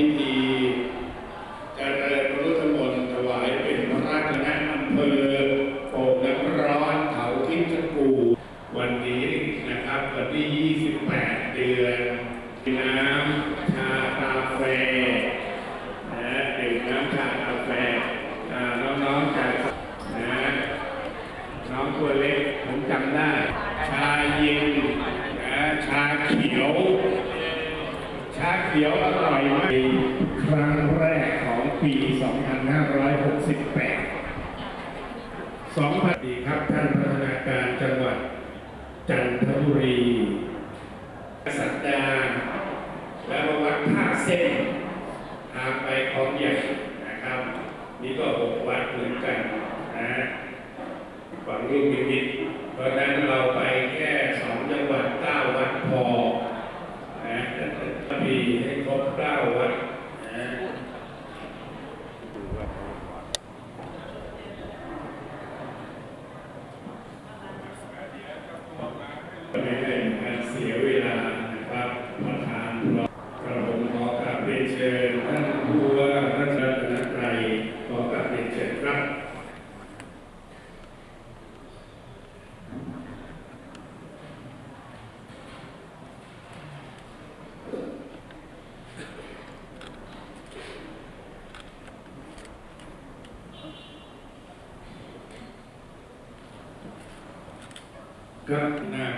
พิธีเจริญพุทธมนต์ถวายเป็นพระราชนะอำเภอโป่งน้ำร้อนเขาทิพย์กูวันนี้นะครับวันที่ 28 เดือนมีน้ำชากาแฟนะดื่มน้ำชากาแฟอ่าน้องๆจากนะน้องตัวเล็กผมจำได้ ชาเย็นนะชาเขียว ชาเขียวอร่อยมากครั้งแรกของปี 2568 2พันดีครับ ท่านพัฒนาการจังหวัด จันทบุรี สัปดาห์และวัดท่าเส้นทาไปของใหญ่นะครับ นี่ก็หกวัดเหมือนกันนะฝังลูกนิมิตเพราะฉะนั้นเราไปแค่สองจังหวัดเก้าวัดพอนะมีให้ครบเก้าวัดนะไม่ให้การเสียเวลานะครับประธานกระผมขอกราบเรียนเชิญท่านผู้ว่าราชการจังหวัดไตรขอกราบเรียนเชิญครับ ครั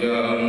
yeah.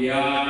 Yeah.